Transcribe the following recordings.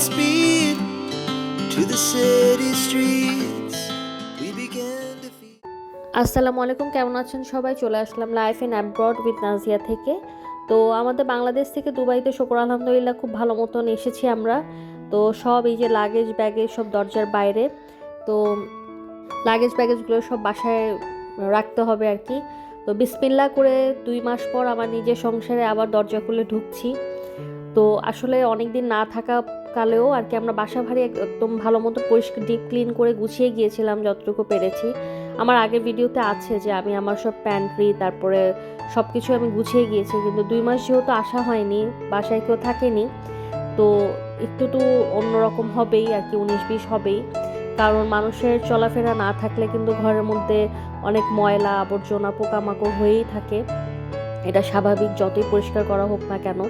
speed to the city streets. We began to feel. আসসালামু আলাইকুম, কেমন আছেন সবাই? চলে আসলাম life in abroad with Nazia থেকে। তো আমাদের বাংলাদেশ থেকে দুবাইতে শুকর, আলহামদুলিল্লাহ, খুব ভালো মতন এসেছি আমরা। তো সব এই যে লাগেজ ব্যাগেজ সব দরজার বাইরে। তো লাগেজ ব্যাগেজগুলো সব বাসায় রাখতে হবে আর কি। তো বিসমিল্লা করে দুই মাস পর আমার নিজের সংসারে আবার দরজা খুলে ঢুকছি। তো আসলে অনেক দিন না থাকা কালেও আর কি আমরা বাসা ভারী একদম ভালো মতো পরিষ্কার ডিপ ক্লিন করে গুছিয়ে গিয়েছিলাম যতটুকু পেরেছি। আমার আগের ভিডিওতে আছে যে আমি আমার সব প্যান্ট্রি তারপরে সব কিছু আমি গুছিয়ে গিয়েছি, কিন্তু দুই মাস যেহেতু আসা হয়নি, বাসায় কেউ থাকেনি, তো একটু তো অন্যরকম হবেই আর কি, উনিশ বিশ হবেই। কারণ মানুষের চলাফেরা না থাকলে কিন্তু ঘরের মধ্যে অনেক ময়লা, আবর্জনা, পোকামাকড় হয়েই থাকে। এটা স্বাভাবিক, যতই পরিষ্কার করা হোক না কেন।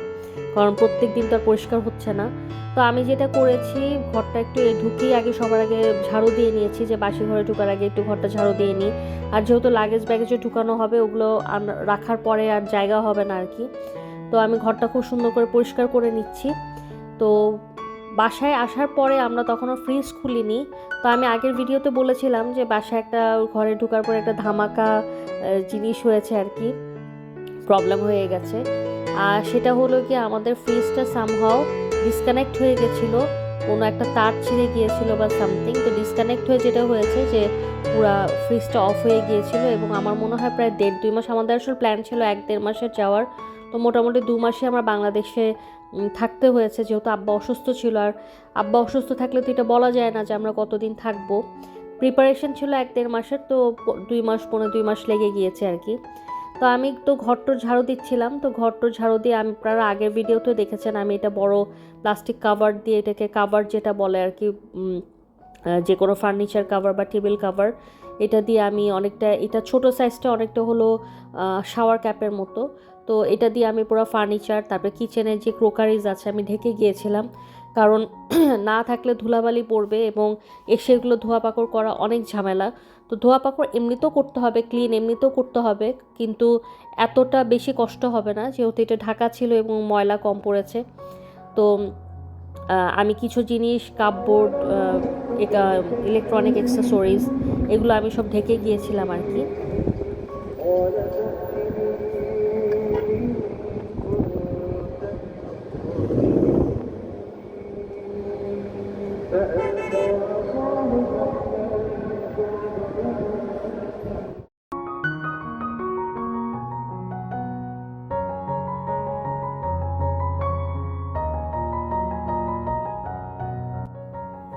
কারণ প্রত্যেক দিন তো আর পরিষ্কার হচ্ছে না। তো আমি যেটা করেছি, ঘরটা একটু ঢুকেই আগে সবার আগে ঝাড়ু দিয়ে নিয়েছি যে বাসি ঘরে ঢুকার আগে একটু ঘরটা ঝাড়ু দিয়ে নিই। আর যেহেতু লাগেজ ব্যাগেজে ঢুকানো হবে ওগুলো রাখার পরে আর জায়গা হবে না আর কি তো আমি ঘরটা খুব সুন্দর করে পরিষ্কার করে নিচ্ছি। তো বাসায় আসার পরে আমরা তখনও ফ্রিজ খুলিনি। তো আমি আগের ভিডিওতে বলেছিলাম যে বাসায় একটা, ঘরে ঢোকার পরে একটা ধামাকা জিনিস হয়েছে আর কি প্রবলেম হয়ে গেছে। আর সেটা হলো কি, আমাদের ফ্রিজটা সামহাও ডিসকানেক্ট হয়ে গেছিল। কোনো একটা তার ছিঁড়ে গিয়েছিল বা সামথিং তো ডিসকানেক্ট হয়ে যেটা হয়েছে যে পুরা ফ্রিজটা অফ হয়ে গিয়েছিল এবং আমার মনে হয় প্রায় দেড় দুই মাস, আমাদের আসলে প্ল্যান ছিল এক দেড় মাসের যাওয়ার। তো মোটামুটি দু মাসে আমরা বাংলাদেশে থাকতে হয়েছে, যেহেতু আব্বা অসুস্থ ছিল। আর আব্বা অসুস্থ থাকলে তো এটা বলা যায় না যে আমরা কতদিন থাকব। প্রিপারেশন ছিল এক দেড় মাসের, তো দুই মাস পনেরো দুই মাস লেগে গিয়েছে আর কি। তো আমি তো ঘরটোর ঝাড়ু দিচ্ছিলাম, তো ঘরটোর ঝাড়ু দিয়ে আমি আপনারা আগের ভিডিওতে দেখেছেন আমি এটা বড় প্লাস্টিক কাভার দিয়ে এটাকে কাভার যেটা বলে আর কি যে কোনো ফার্নিচার কাভার বা টেবিল কাভার এটা দিয়ে আমি অনেকটা, এটা ছোট সাইজটা অনেকটা হলো শাওয়ার ক্যাপের মতো। তো এটা দিয়ে আমি পুরো ফার্নিচার তারপরে কিচেনের যে ক্রোকারিজ আছে আমি ঢেকে গিয়েছিলাম। কারণ না থাকলে ধুলাবালি পড়বে এবং এসে এগুলো ধোয়া পাকড় করা অনেক ঝামেলা। তো ধোয়া পাকড় এমনিতেও করতে হবে ক্লিন এমনিতেও করতে হবে, কিন্তু এতটা বেশি কষ্ট হবে না, যেহেতু এটা ঢাকা ছিল এবং ময়লা কম পড়েছে। তো আমি কিছু জিনিস কাপবোর্ড ইলেকট্রনিক অ্যাক্সেসরিজ এগুলো আমি সব ঢেকে গিয়েছিলাম আর কি।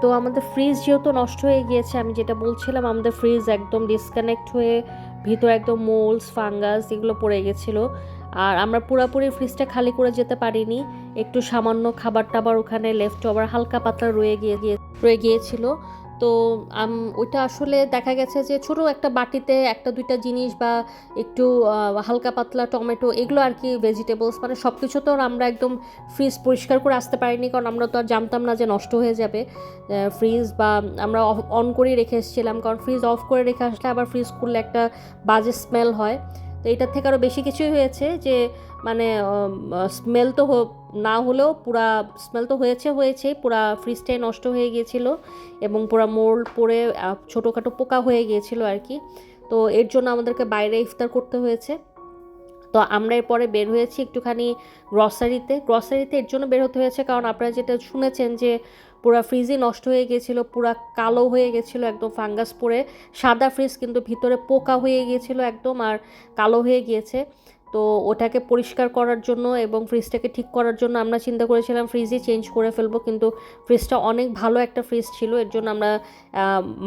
তো আমাদের ফ্রিজ যেহেতু নষ্ট হয়ে গিয়েছে, আমি যেটা বলছিলাম, আমাদের ফ্রিজ একদম ডিসকানেক্ট হয়ে ভিতরে একদম মোলস ফাঙ্গাস এগুলো পড়ে গেছিল। আর আমরা পুরোপুরি ফ্রিজটা খালি করে যেতে পারিনি, একটু সামান্য খাবার টাবার ওখানে লেফট ওভার হালকা পাতলা রয়ে গিয়ে, রয়ে গিয়েছিল। তো ওইটা আসলে দেখা গেছে যে ছোট একটা বাটিতে একটা দুইটা জিনিস বা একটু হালকা পাতলা টমেটো এগুলো আর কি ভেজিটেবলস মানে সব কিছু তো আমরা একদম ফ্রিজ পরিষ্কার করে আসতে পারিনি কারণ আমরা তো আর জানতাম না যে নষ্ট হয়ে যাবে। ফ্রিজ বা আমরা অন করেই রেখে এসেছিলাম কারণ ফ্রিজ অফ করে রেখে আসলে আবার ফ্রিজ খুললে একটা বাজে স্মেল হয়। তো এটার থেকে আরও বেশি কিছুই হয়েছে যে মানে স্মেল তো না হলেও পুরা স্মেল তো হয়েছে হয়েছে, পুরা ফ্রিজটাই নষ্ট হয়ে গিয়েছিল এবং পুরা মোল্ড পড়ে ছোটোখাটো পোকা হয়ে গিয়েছিল আর কি। তো এর জন্য আমাদেরকে বাইরে ইফতার করতে হয়েছে। তো আমরা এরপরে বের হয়েছি একটুখানি গ্রসারিতে গ্রসারিতে এর জন্য বের হতে হয়েছে কারণ আপনারা যেটা শুনেছেন যে পুরা ফ্রিজই নষ্ট হয়ে গিয়েছিল, পুরা কালো হয়ে গেছিল একদম ফাঙ্গাস পরে। সাদা ফ্রিজ কিন্তু ভিতরে পোকা হয়ে গিয়েছিল একদম আর কালো হয়ে গিয়েছে। তো ওটাকে পরিষ্কার করার জন্য এবং ফ্রিজটাকে ঠিক করার জন্য আমরা চিন্তা করেছিলাম ফ্রিজই চেঞ্জ করে ফেলব, কিন্তু ফ্রিজটা অনেক ভালো একটা ফ্রিজ ছিল। এর জন্য আমরা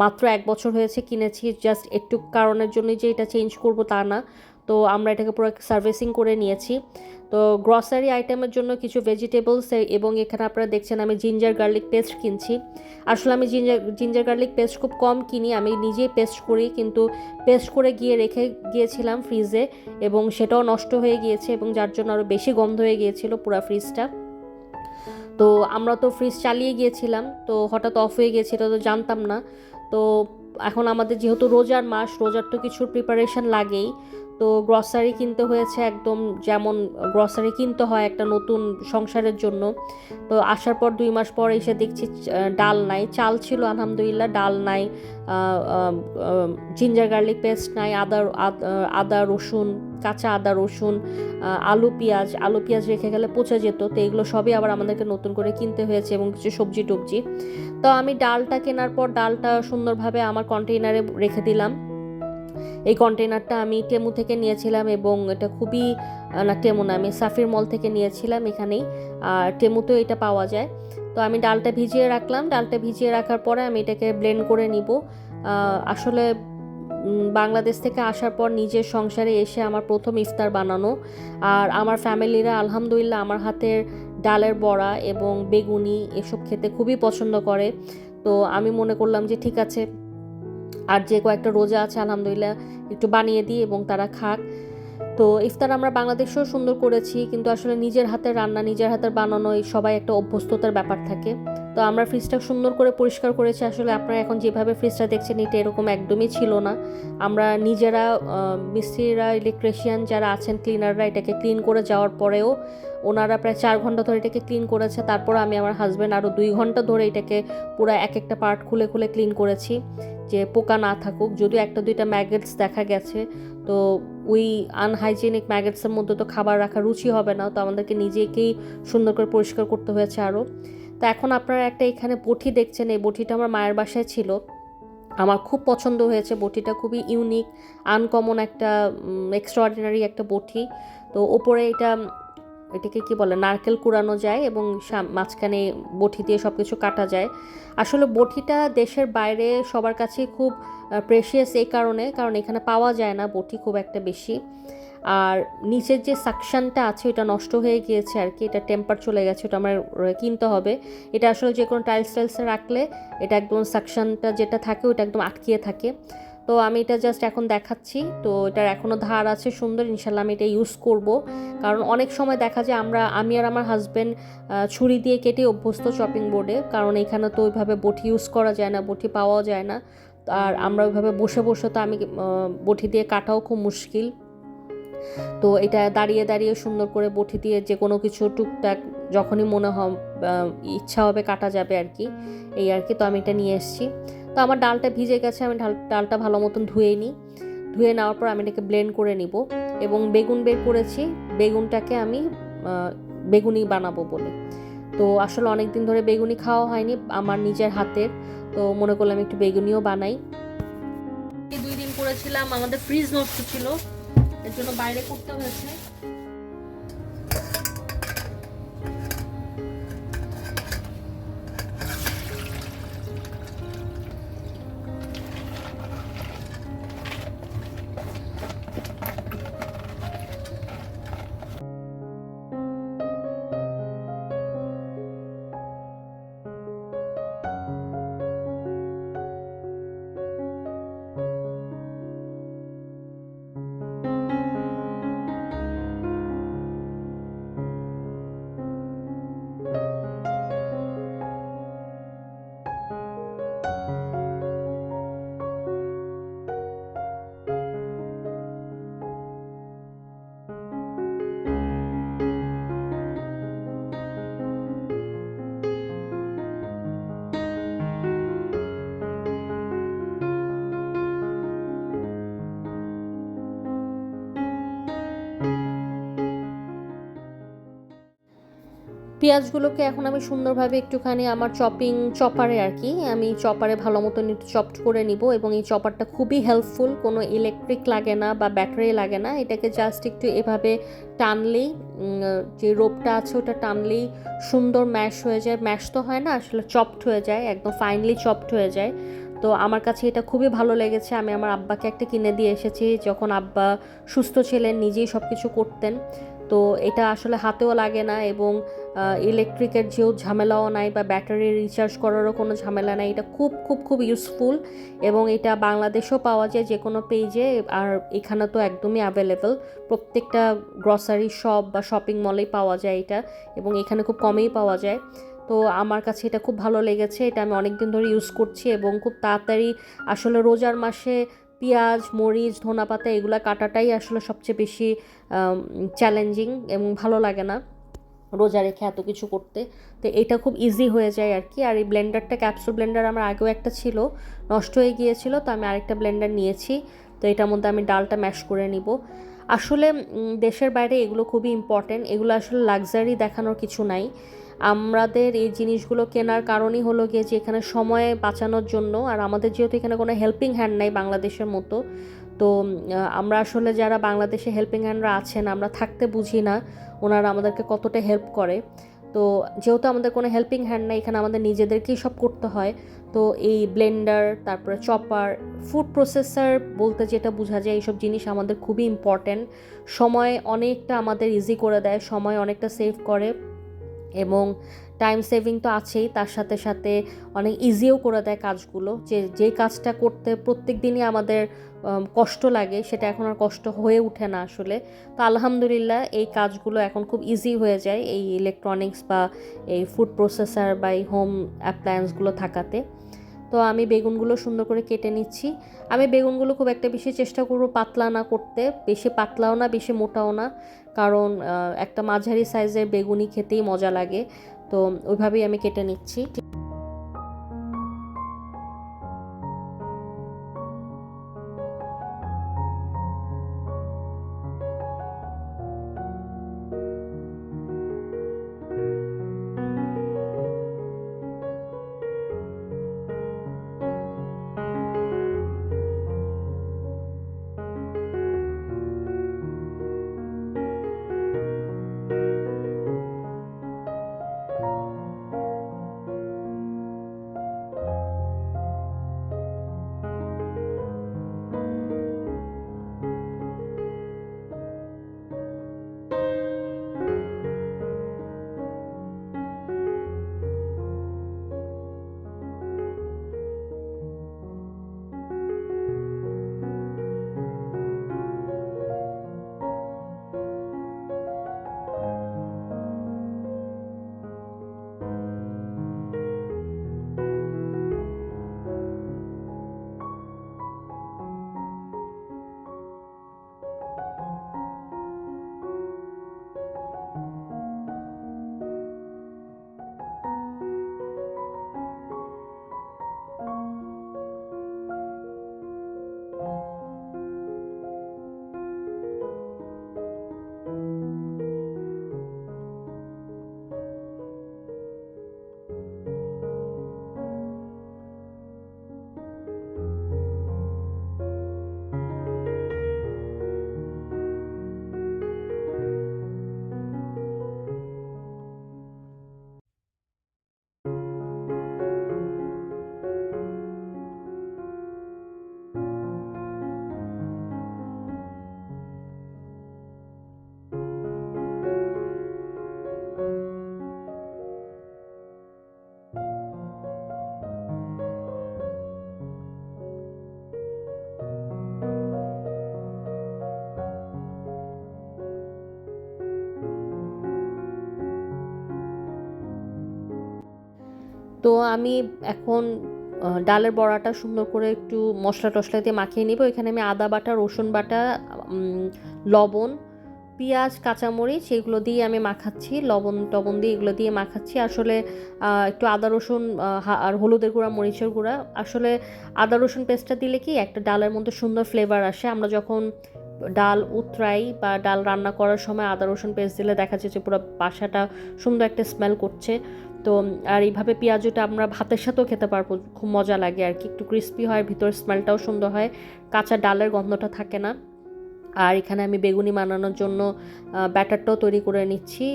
মাত্র এক বছর হয়েছে কিনেছি জাস্ট একটু কারণের জন্যই যে এটা চেঞ্জ করব তা না। তো আমরা এটাকে পুরো সার্ভিসিং করে নিয়েছি। তো গ্রসারি আইটেমের জন্য কিছু ভেজিটেবলস এবং এখানে আপনারা দেখছেন আমি জিঞ্জার গার্লিক পেস্ট কিনছি। আসলে আমি জিঞ্জার জিঞ্জার গার্লিক পেস্ট খুব কম কিনি, আমি নিজেই পেস্ট করি কিন্তু পেস্ট করে গিয়ে রেখে গিয়েছিলাম ফ্রিজে এবং সেটাও নষ্ট হয়ে গিয়েছে এবং যার জন্য আরও বেশি গন্ধ হয়ে গিয়েছিল পুরো ফ্রিজটা তো আমরা তো ফ্রিজ চালিয়ে গিয়েছিলাম, তো হঠাৎ অফ হয়ে গিয়েছে এটা তো জানতাম না। তো এখন আমাদের যেহেতু রোজার মাস, রোজার তো কিছুর প্রিপারেশন লাগেই। তো গ্রসারি কিনতে হয়েছে একদম যেমন গ্রসারি কিনতে হয় একটা নতুন সংসারের জন্য। তো আসার পর দুই মাস পর এসে দেখছি ডাল নাই, চাল ছিল আলহামদুলিল্লাহ, ডাল নাই জিঞ্জার গার্লিক পেস্ট নাই, আদা আদা রসুন, কাঁচা আদা রসুন আলু পেঁয়াজ আলু পেঁয়াজ রেখে গেলে পচে যেত, তো এগুলো সবই আবার আমাদেরকে নতুন করে কিনতে হয়েছে এবং কিছু সবজি টবজি। তো আমি ডালটা কেনার পর ডালটা সুন্দরভাবে আমার কন্টেইনারে রেখে দিলাম। এই কন্টেনারটা আমি টেমু থেকে নিয়েছিলাম এবং এটা খুবই না টেমু না, আমি সাফির মল থেকে নিয়েছিলাম এখানেই। আর টেমুতেও এটা পাওয়া যায়। তো আমি ডালটা ভিজিয়ে রাখলাম। ডালটা ভিজিয়ে রাখার পরে আমি এটাকে ব্লেন্ড করে নিব। আসলে বাংলাদেশ থেকে আসার পর নিজের সংসারে এসে আমার প্রথম ইফতার বানানো। আর আমার ফ্যামিলিরা আলহামদুলিল্লাহ আমার হাতের ডালের বড়া এবং বেগুনি এসব খেতে খুবই পছন্দ করে। তো আমি মনে করলাম যে ঠিক আছে আর যে কয়েকটা রোজা আছে, আলহামদুলিল্লাহ, একটু বানিয়ে দিই এবং তারা খাক। তো ইফতার আমরা বাংলাদেশেও সুন্দর করেছি, কিন্তু আসলে নিজের হাতের রান্না, নিজের হাতের বানানো, এই সবাই একটা অভ্যস্ততার ব্যাপার থাকে। তো আমরা ফ্রিজটা সুন্দর করে পরিষ্কার করেছি। আসলে আপনারা এখন যেভাবে ফ্রিজটা দেখছেন, এটা এরকম একদমই ছিল না। আমরা নিজেরা মিস্ত্রিরা ইলেকট্রিশিয়ান যারা আছেন ক্লিনাররা এটাকে ক্লিন করে যাওয়ার পরেও ওনারা প্রায় চার ঘণ্টা ধরে এটাকে ক্লিন করেছে। তারপর আমি আমার হাজব্যান্ড আরও দুই ঘণ্টা ধরে এটাকে পুরো এক একটা পার্ট খুলে খুলে ক্লিন করেছি, যে পোকা না থাকুক। যদিও একটা দুইটা ম্যাগেটস দেখা গেছে, তো ওই আনহাইজেনিক ম্যাগেটসের মধ্যে তো খাবার রাখা রুচি হবে না, তো আমাদেরকে নিজেকেই সুন্দর করে পরিষ্কার করতে হয়েছে আরও তো এখন আপনারা একটা এখানে বটি দেখছেন, এই বটিটা আমার মায়ের বাসায় ছিল। আমার খুব পছন্দ হয়েছে, বটিটা খুবই ইউনিক আনকমন একটা এক্সট্রাঅর্ডিনারি একটা বটি। তো ওপরে এটা, এটাকে কি বলে, নারকেল কুড়ানো যায় এবং মাঝখানে বটি দিয়ে সব কিছু কাটা যায়। আসলে বটিটা দেশের বাইরে সবার কাছে খুব প্রেশিয়াস এই কারণে, কারণ এখানে পাওয়া যায় না বটি খুব একটা বেশি। আর নিচের যে সাকশনটা আছে, ওটা নষ্ট হয়ে গিয়েছে আর কি, এটা টেম্পার চলে গেছে, ওটা আমার কিনতে হবে। এটা আসলে যে কোনো টাইলস টাইলসে রাখলে এটা একদম সাকশনটা যেটা থাকে, ওটা একদম আটকিয়ে থাকে। তো আমি এটা জাস্ট এখন দেখাচ্ছি। তো এটার এখনও ধার আছে সুন্দর, ইনশাল্লাহ আমি এটা ইউজ করব। কারণ অনেক সময় দেখা যায় আমরা, আমি আর আমার হাজব্যান্ড ছুরি দিয়ে কেটে অভ্যস্ত চপিং বোর্ডে কারণ এখানে তো ওইভাবে বটি ইউজ করা যায় না, বটি পাওয়াও যায় না। আর আমরা ওইভাবে বসে বসে তো আমি বটি দিয়ে কাটাও খুব মুশকিল। তো এটা দাঁড়িয়ে দাঁড়িয়ে সুন্দর করে বটি দিয়ে যে কোনো কিছু টুকটাক যখনই মনে হয় ইচ্ছা হবে কাটা যাবে আর কি, এই আর কি। তো আমি এটা নিয়ে এসেছি। তো আমার ডালটা ভিজে গেছে, আমি ডাল ডালটা ভালো মতন ধুয়ে নিই। ধুয়ে নেওয়ার পর আমি এটাকে ব্লেন্ড করে নিব এবং বেগুন বের করেছি। বেগুনটাকে আমি বেগুনি বানাবো বলে। তো আসলে অনেক দিন ধরে বেগুনি খাওয়া হয়নি আমার নিজের হাতের। তো মনে করলাম একটু বেগুনিও বানাই। দুই দিন করেছিলাম, আমাদের ফ্রিজ নষ্ট ছিল। এর জন্য বাইরে করতে হয়েছে। পেঁয়াজগুলোকে এখন আমি সুন্দরভাবে একটুখানি আমার চপিং চপারে আর কি আমি চপারে ভালো একটু চপড করে নিব এবং এই চপারটা খুবই হেল্পফুল কোনো ইলেকট্রিক লাগে না বা ব্যাটারি লাগে না, এটাকে জাস্ট একটু এভাবে টানলেই যে রোপটা আছে ওটা টানলেই সুন্দর ম্যাশ হয়ে যায়। ম্যাশ তো হয় না, আসলে চপড হয়ে যায়, একদম ফাইনলি চপড হয়ে যায়। তো আমার কাছে এটা খুবই ভালো লেগেছে, আমি আমার আব্বাকে একটা কিনে দিয়ে এসেছি, যখন আব্বা সুস্থ ছিলেন, নিজেই সব কিছু করতেন। তো এটা আসলে হাতেও লাগে না এবং ইলেকট্রিকের যেও ঝামেলাও নাই বা ব্যাটারি রিচার্জ করারও কোনো ঝামেলা নাই। এটা খুব খুব খুব ইউজফুল এবং এটা বাংলাদেশেও পাওয়া যায় যে কোনো পেজে আর এখানে তো একদমই অ্যাভেলেবেল প্রত্যেকটা গ্রসারি শপ বা শপিং মলেই পাওয়া যায় এটা এবং এখানে খুব কমেই পাওয়া যায়। তো আমার কাছে এটা খুব ভালো লেগেছে, এটা আমি অনেক দিন ধরে ইউজ করছি এবং খুব তাড়াতাড়ি আসলে রোজার মাসে পেঁয়াজ, মরিচ ধনা পাতা এগুলো কাটাটাই আসলে সবচেয়ে বেশি চ্যালেঞ্জিং এবং ভালো লাগে না রোজা রেখে এত কিছু করতে। তো এটা খুব ইজি হয়ে যায় আর কি আর এই ব্লেন্ডারটা ক্যাপসুল ব্লেন্ডার আমার আগেও একটা ছিল, নষ্ট হয়ে গিয়েছিল, তো আমি আরেকটা ব্লেন্ডার নিয়েছি। তো এটার মধ্যে আমি ডালটা ম্যাশ করে নিব। আসলে দেশের বাইরে এগুলো খুবই ইম্পর্টেন্ট এগুলো আসলে লাক্সারি দেখানোর কিছু নাই। আমাদের এই জিনিসগুলো কেনার কারণই হলো গিয়ে যে এখানে সময় বাঁচানোর জন্য, আর আমাদের যেহেতু এখানে কোনো হেল্পিং হ্যান্ড নাই বাংলাদেশের মতো, তো আমরা আসলে যারা বাংলাদেশে হেল্পিং হ্যান্ডরা আছেন, আমরা থাকতে বুঝি না ওনারা আমাদেরকে কতটা হেল্প করে। তো, যেহেতু আমাদের কোনো হেল্পিং হ্যান্ড নাই, এখানে আমাদের নিজেদেরকেই সব করতে হয়। তো, এই ব্লেন্ডার তারপরে চপার ফুড প্রসেসার বলতে যেটা বোঝা যায়, এইসব জিনিস আমাদের খুবই ইম্পর্ট্যান্ট সময় অনেকটা আমাদের ইজি করে দেয়, সময় অনেকটা সেভ করে। এবং টাইম সেভিং তো আছেই, তার সাথে সাথে অনেক ইজিও করে দেয় কাজগুলো। যে যে কাজটা করতে প্রত্যেক দিনই আমাদের কষ্ট লাগে, সেটা এখন আর কষ্ট হয়ে ওঠে না আসলে। তো আলহামদুলিল্লাহ, এই কাজগুলো এখন খুব ইজি হয়ে যায়, এই ইলেকট্রনিক্স বা এই ফুড প্রসেসার বা এই হোম অ্যাপ্লায়েন্সগুলো থাকাতে। তো আমি বেগুনগুলো সুন্দর করে কেটে নিচ্ছি। আমি বেগুনগুলো খুব একটা বেশি চেষ্টা করব পাতলা না করতে, বেশি পাতলাও না, বেশি মোটাও না। কারণ একটা মাঝারি সাইজের বেগুনি খেতেই মজা লাগে। তো ওইভাবেই আমি কেটে নিচ্ছি। তো আমি এখন ডালের বড়াটা সুন্দর করে একটু মশলা টশলা দিয়ে মাখিয়ে নিব। এখানে আমি আদা বাটা, রসুন বাটা লবণ, পেঁয়াজ, কাঁচামরিচ এগুলো দিয়ে আমি মাখাচ্ছি। লবণ টবণ দিয়ে এগুলো দিয়ে মাখাচ্ছি। আসলে একটু আদা, রসুন আর হলুদের গুঁড়া, মরিচের গুঁড়া। আসলে আদা, রসুন পেস্টটা দিলে কি একটা ডালের মধ্যে সুন্দর ফ্লেভার আসে। আমরা যখন ডাল উতরাই বা ডাল রান্না করার সময় আদা, রসুন পেস্ট দিলে দেখা যাচ্ছে পুরো বাসাটা সুন্দর একটা স্মেল করছে। তো, আর এইভাবে পেঁয়াজটা আমরা ভাতের সাথেও খেতে পারব। খুব মজা লাগে আর কি। একটু ক্রিস্পি হয়, ভিতর স্মেলটাও সুন্দর হয়। কাঁচা ডালের গন্ধটা থাকে না। আর এখানে আমি বেগুনি বানানোর জন্য ব্যাটারটাও তৈরি করে নিচ্ছি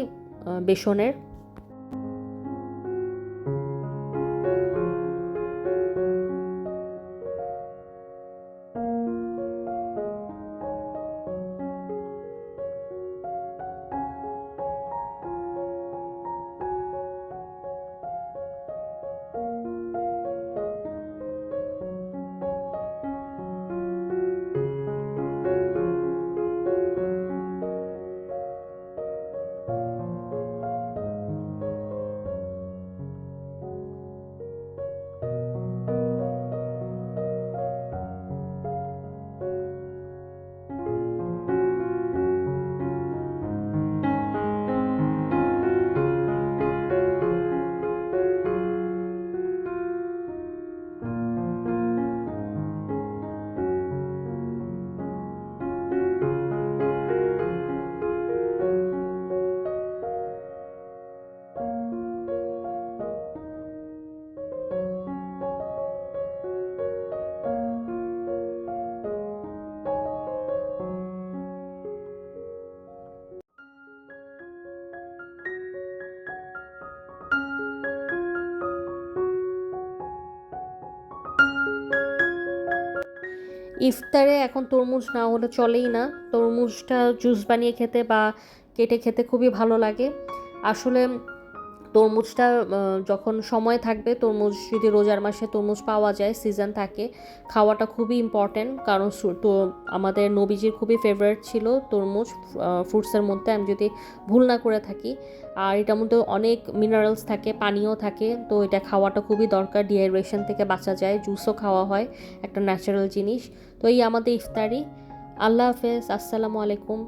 বেসনের। ইফতারে এখন তরমুজ না হলে চলেই না। তরমুজটা জুস বানিয়ে খেতে বা কেটে খেতে খুবই ভালো লাগে। আসলে তরমুজটা যখন সময় থাকবে, তরমুজ যদি রোজার মাসে তরমুজ পাওয়া যায় সিজন থাকে, খাওয়াটা খুবই ইম্পর্ট্যান্ট কারণ তো আমাদের নবীজির খুবই ফেভারিট ছিল তরমুজ ফ্রুটসের মধ্যে আমি যদি ভুল না করে থাকি। আর এটার মধ্যে অনেক মিনারেলস থাকে, পানিও থাকে, তো এটা খাওয়াটা খুবই দরকার। ডিহাইড্রেশন থেকে বাঁচা যায় জুসও খাওয়া হয়, একটা ন্যাচারাল জিনিস। তো এই আমাদের ইফতারি। আল্লাহ হাফেজ আসসালামু আলাইকুম।